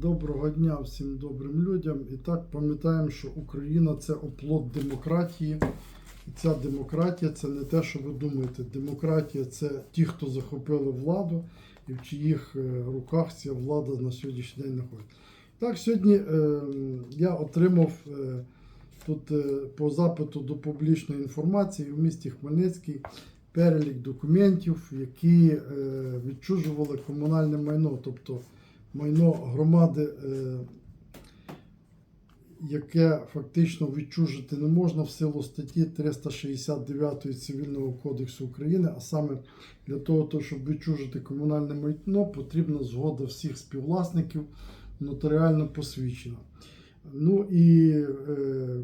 Доброго дня всім добрим людям. І так пам'ятаємо, що Україна це оплот демократії. І ця демократія це не те, що ви думаєте. Демократія це ті, хто захопили владу, і в чиїх е, руках ця влада на сьогоднішній день знаходиться. Так, сьогодні е, я отримав е, тут е, по запиту до публічної інформації в місті Хмельницький перелік документів, які е, відчужували комунальне майно, тобто майно громади, е, яке фактично відчужити не можна в силу статті 369 Цивільного кодексу України, а саме для того, щоб відчужити комунальне майно, потрібна згода всіх співвласників нотаріально посвідчена. Ну і е,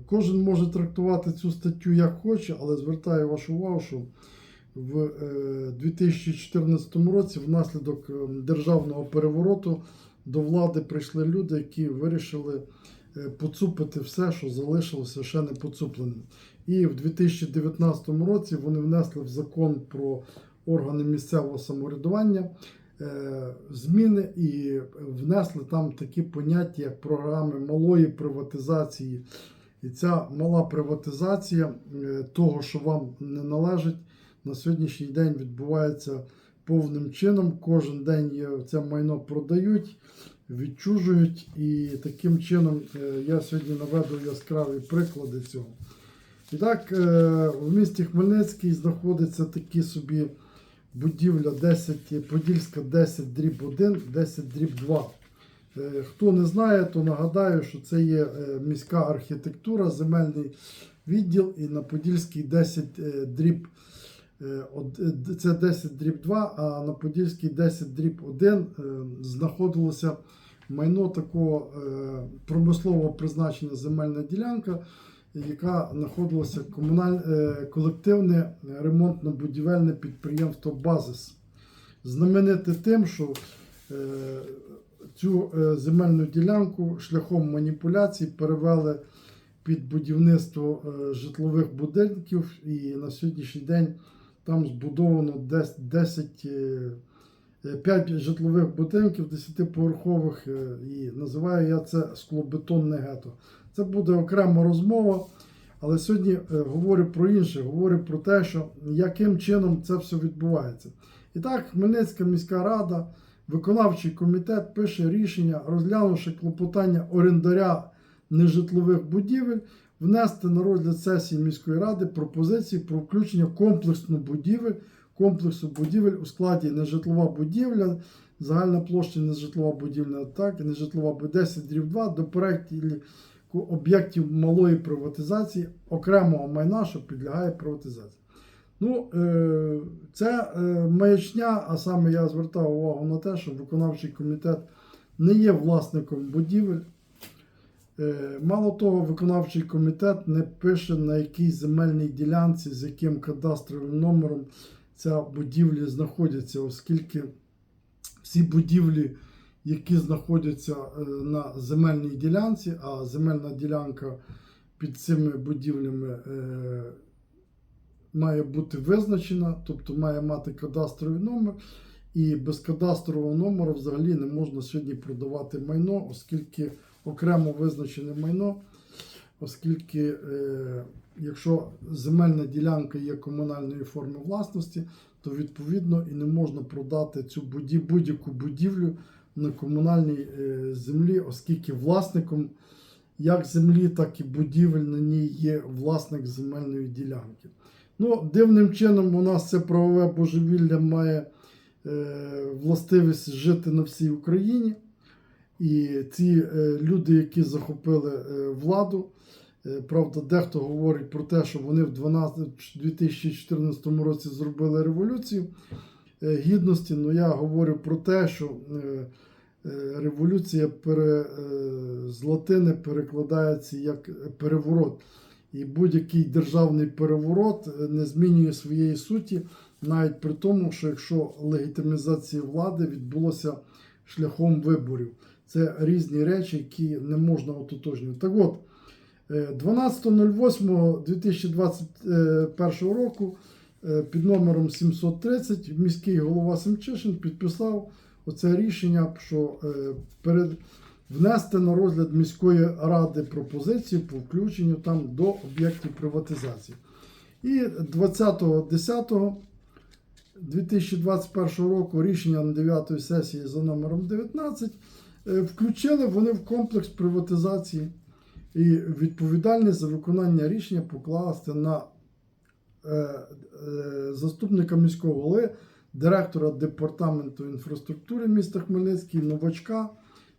кожен може трактувати цю статтю як хоче, але звертаю вашу увагу, що в е, 2014 році внаслідок е, державного перевороту до влади прийшли люди, які вирішили е, поцупити все, що залишилося ще не поцупленим. І в 2019 році вони внесли в закон про органи місцевого самоврядування е, зміни і внесли там такі поняття, як програми малої приватизації. І ця мала приватизація е, того, що вам не належить, на сьогоднішній день відбувається повним чином. Кожен день це майно продають, відчужують, і таким чином е, я сьогодні наведу яскраві приклади цього. І так, е, в місті Хмельницький знаходиться такі собі будівля 10, Подільська 10 дріб 1, 10 дріб 2. Е, Хто не знає, то нагадаю, що це є міська архітектура, земельний відділ і на Подільській 10 е, дріб. Е, е, Це 10 дріб 2, а на Подільській 10 дріб 1 е, знаходилося майно такого промислового призначення земельна ділянка, яка знаходилася комуналь... колективне ремонтно-будівельне підприємство Базис. Знамените тим, що цю земельну ділянку шляхом маніпуляцій перевели під будівництво житлових будинків, і на сьогоднішній день там збудовано дес- 10, е, е, 5 житлових будинків 10-поверхових, е, і називаю я це склобетонне гетто. Це буде окрема розмова. Але сьогодні е, говорю про інше, говорю про те, що яким чином це все відбувається. І так, Хмельницька міська рада, виконавчий комітет пише рішення, розглянувши клопотання орендаря нежитлових будівель, внести на розгляд сесії міської ради пропозиції про включення комплексну будівель, комплексу будівель у складі нежитлова будівля, загальна площа нежитлова будівля, так, нежитлова будівля 10 дріб 2 до переліку об'єктів малої приватизації окремого майна, що підлягає приватизації. Ну, е, це е, маячня, а саме я звертав увагу на те, що виконавчий комітет не є власником будівель. Е, Мало того, виконавчий комітет не пише на якій земельній ділянці, з яким кадастровим номером ця будівля знаходиться, оскільки всі будівлі, які знаходяться е, на земельній ділянці, а земельна ділянка під цими будівлями е, має бути визначена, тобто має мати кадастровий номер. І без кадастрового номеру взагалі не можна сьогодні продавати майно, оскільки окремо визначене майно, оскільки е, якщо земельна ділянка є комунальної форми власності, то відповідно і не можна продати цю будь-яку будівлю на комунальній е, землі, оскільки власником як землі, так і будівель на ній є власник земельної ділянки. Ну, дивним чином у нас це правове божевілля має е, властивість жити на всій Україні. І ці е, люди, які захопили е, владу, е, правда, дехто говорить про те, що вони в 12, 2014 році зробили революцію гідності. Ну я говорю про те, що революція пере, з латини перекладається як переворот. І будь-який державний переворот не змінює своєї суті, навіть при тому, що якщо легітимізація влади відбулося шляхом виборів. Це різні речі, які не можна ототожнювати. Так от, е, 12.08.2021 року е, під номером 730 міський голова Семчишин підписав оце рішення, що е, перед внести на розгляд міської ради пропозиції по включенню там до об'єктів приватизації. І 20.10.2021 року рішення на 9 сесії за номером 19 е, включили вони в комплекс приватизації і відповідальність за виконання рішення покласти на е, е, заступника міського голови, директора департаменту інфраструктури міста Хмельницький, новачка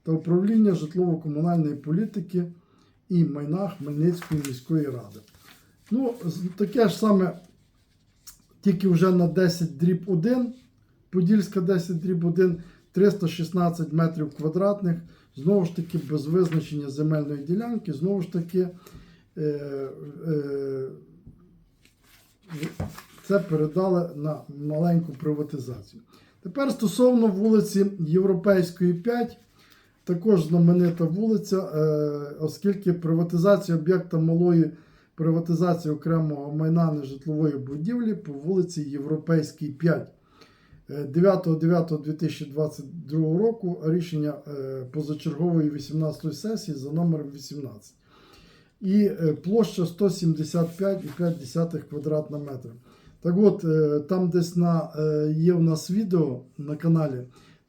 та управління житлово-комунальної політики і майна Хмельницької міської ради. Ну, таке ж саме, тільки вже на 10 дріб 1, Подільська 10 дріб 1, 316 метрів квадратних, знову ж таки, без визначення земельної ділянки, знову ж таки, е, е, це передали на маленьку приватизацію. Тепер стосовно вулиці Європейської 5, також знаменита вулиця, е, оскільки приватизація об'єкта малої приватизації окремого майна нежитлової будівлі по вулиці Європейській 5. Е, 9.9.2022 року рішення е, позачергової 18 сесії за номером 18. І е, площа 175,5 квадратна метра. Так от, е, там десь на, е, є в нас відео на каналі,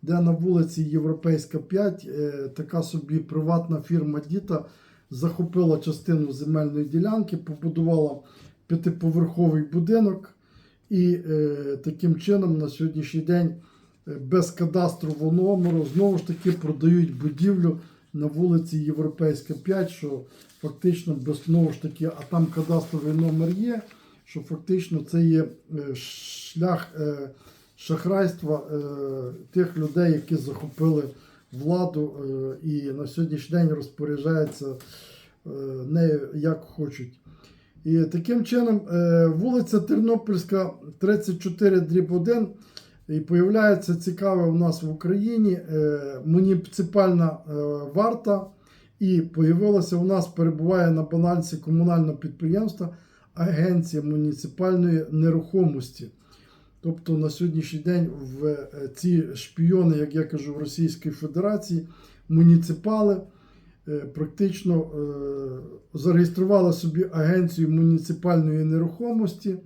де на вулиці Європейська 5 е, така собі приватна фірма Діта захопила частину земельної ділянки, побудувала п'ятиповерховий будинок. І е, таким чином на сьогоднішній день е, без кадастрового номеру знову ж таки продають будівлю на вулиці Європейська 5, що фактично без знову ж таки, а там кадастровий номер є, що фактично це є е, шлях е, шахрайства е, тих людей, які захопили владу е, і на сьогоднішній день розпоряджаються е, нею як хочуть. І таким чином е, вулиця Тернопільська 34 дріб 1 і появляється цікаве у нас в Україні е, муніципальна е, варта. І появилося у нас, перебуває на балансі комунального підприємства Агенція муніципальної нерухомості. Тобто на сьогоднішній день в ці шпіони, як я кажу, в Російській Федерації, муніципали практично е, зареєстрували собі агенцію муніципальної нерухомості,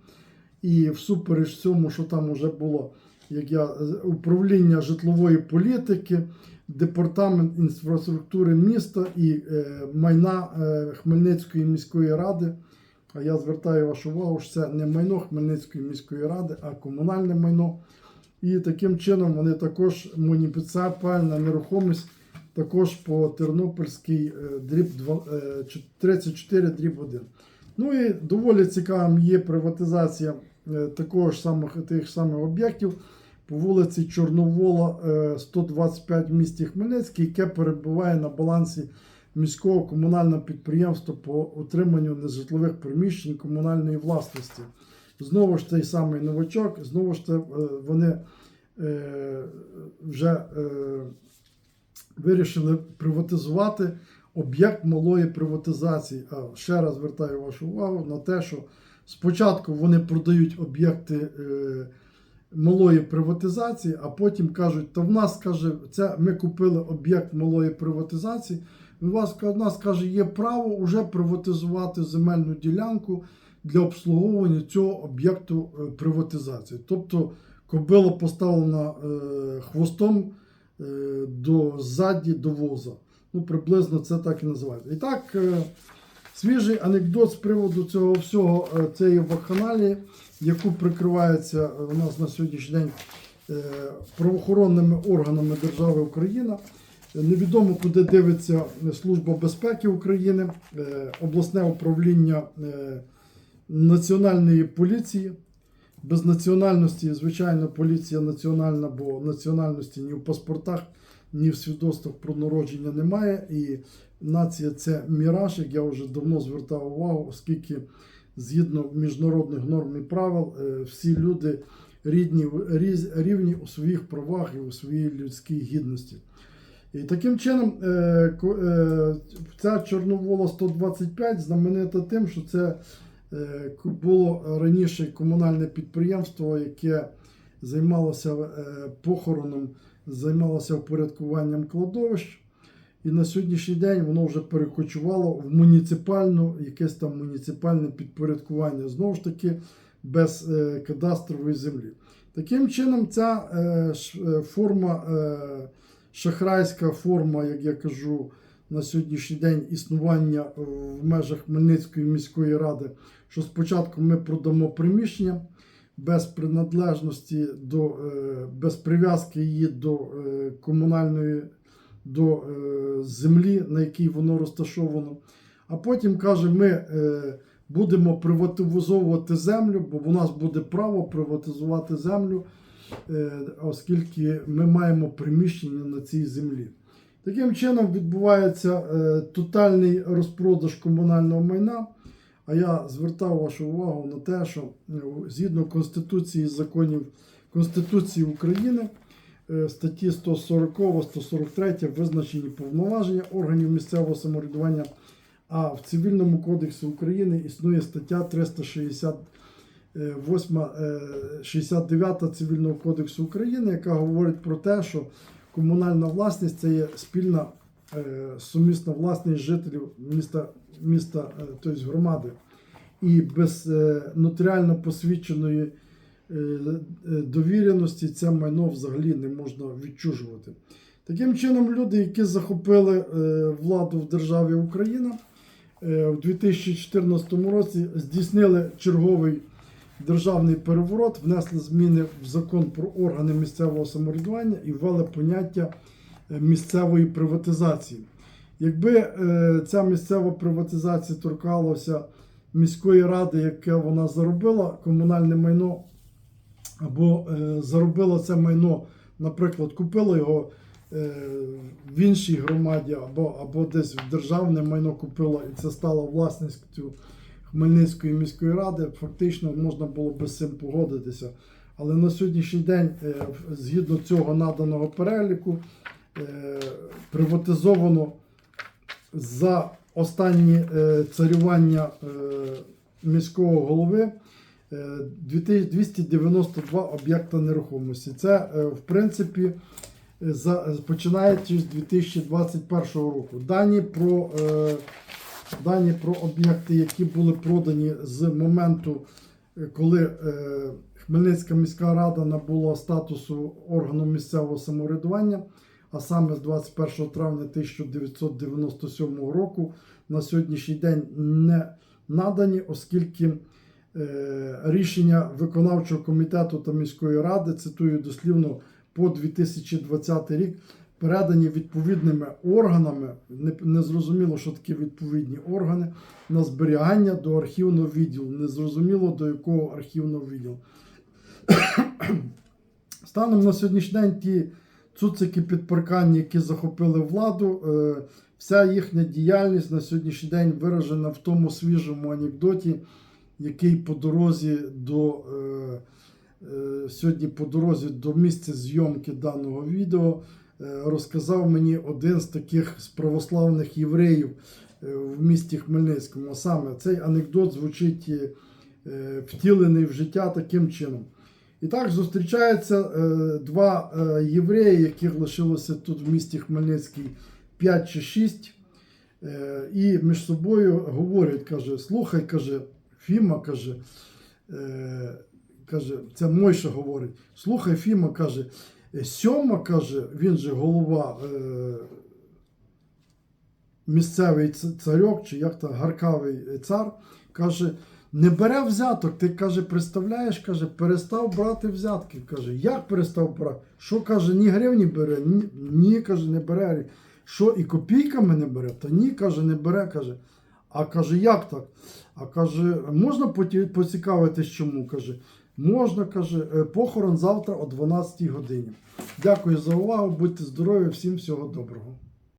і всупереч цьому, що там вже було, як я е, управління житлової політики, департамент інфраструктури міста і е, майна е, Хмельницької міської ради. А я звертаю вашу увагу, що це не майно Хмельницької міської ради, а комунальне майно. І таким чином вони також муніципальна нерухомість також по Тернопільській е, дріб два- е, 34 дріб 1. Ну і доволі цікавим є приватизація е, такого ж самих тих самих об'єктів по вулиці Чорновола е, 125 в місті Хмельницький, яке перебуває на балансі міського комунального підприємства по утриманню нежитлових приміщень комунальної власності. Знову ж той самий новачок, знову ж вони вже вирішили приватизувати об'єкт малої приватизації. А ще раз звертаю вашу увагу на те, що спочатку вони продають об'єкти е, малої приватизації, а потім кажуть, то в нас каже, це ми купили об'єкт малої приватизації. У вас у нас каже, є право вже приватизувати земельну ділянку для обслуговування цього об'єкту е, приватизації. Тобто кобила поставлена е, хвостом до ззаді до воза. Ну, приблизно це так і називається. І так, е, свіжий анекдот з приводу цього всього е, цієї вакханалії, яку прикривається е, у нас на сьогоднішній день е, правоохоронними органами держави Україна. Е, Невідомо, куди дивиться Служба безпеки України, е, обласне управління е, національної поліції. Без національності, звичайно, поліція національна, бо національності ні в паспортах, ні в свідоцтвах про народження немає. І нація це міраж, як я вже давно звертав увагу, оскільки згідно міжнародних норм і правил, е, всі люди рідні, рівні у своїх правах і у своїй людській гідності. І таким чином, е, е, ця Чорновола 125 знаменита тим, що це було раніше комунальне підприємство, яке займалося е, похороном, займалося впорядкуванням кладовищ. І на сьогоднішній день воно вже перекочувало в муніципальну, якесь там муніципальне підпорядкування, знову ж таки, без е, кадастрової землі. Таким чином, ця е, е, форма, е, шахрайська форма, як я кажу, на сьогоднішній день існування е, в межах Хмельницької міської ради, що спочатку ми продамо приміщення без приналежності до е, без прив'язки її до е, комунальної до землі, на якій воно розташовано. А потім каже, ми будемо приватизовувати землю, бо у нас буде право приватизувати землю, оскільки ми маємо приміщення на цій землі. Таким чином відбувається е, тотальний розпродаж комунального майна. А я звертав вашу увагу на те, що е, згідно Конституції законів Конституції України, е, статті 140, 143 визначені повноваження органів місцевого самоврядування. А в Цивільному кодексі України існує стаття 368, е, 69 Цивільного кодексу України, яка говорить про те, що комунальна власність це є спільна е, сумісна власність жителів міста, міста е, тобто громади. І без е, нотаріально посвідченої довіреності це майно взагалі не можна відчужувати. Таким чином, люди, які захопили владу в державі Україна, в 2014 році здійснили черговий державний переворот, внесли зміни в закон про органи місцевого самоврядування і ввели поняття е, місцевої приватизації. Якби е, ця місцева приватизація торкалася міської ради, яке вона заробила, комунальне майно, або е, заробила це майно, наприклад, купила його в іншій громаді, або, або десь в державне майно купила, і це стало власністю Хмельницької міської ради, фактично можна було би з цим погодитися. Але на сьогоднішній день, е, згідно цього наданого переліку, е, приватизовано за останні е, царювання міського голови е, 2292 об'єкта нерухомості. Це, в принципі, починаючи з 2021 року. Дані про, дані про об'єкти, які були продані з моменту, е, коли е, Хмельницька міська рада набула статусу органу місцевого самоврядування, а саме з 21 травня 1997 року на сьогоднішній день не надані, оскільки е, рішення виконавчого комітету та міської ради, цитую дослівно, по 2020 рік передані відповідними органами, не, не що таке відповідні органи, на зберігання до архівного відділу. Не зрозуміло до якого архівного відділу. Станом на сьогоднішній день ті цуцики підпаркання, які захопили владу, е, вся їхня діяльність на сьогоднішній день виражена в тому свіжому анекдоті, який по дорозі до е, е, сьогодні по дорозі до місця зйомки даного відео розказав мені один з таких з православних євреїв е, в місті Хмельницькому. Саме цей анекдот звучить е, е, втілений в життя таким чином. І так зустрічаються е, два е, євреї, яких лишилося тут в місті Хмельницький 5 чи 6. Е, і між собою говорять, каже, слухай, каже, Фіма каже, е, каже, це Мойша говорить, слухай, Фіма каже, «е, Сьома каже, він же голова е, місцевий царьок, чи як то гаркавий цар, каже, не бере взяток. Ти каже, представляєш, каже, перестав брати взятки. Каже, як перестав брати? Що каже, ні гривні бере, ні каже, не бере. Що і копійками не бере? Та ні, каже, не бере. каже. А каже, як так? А каже, можна поцікавитись, чому? каже. Можна, каже, «е, похорон завтра о 12 годині. Дякую за увагу, будьте здорові, всім всього доброго.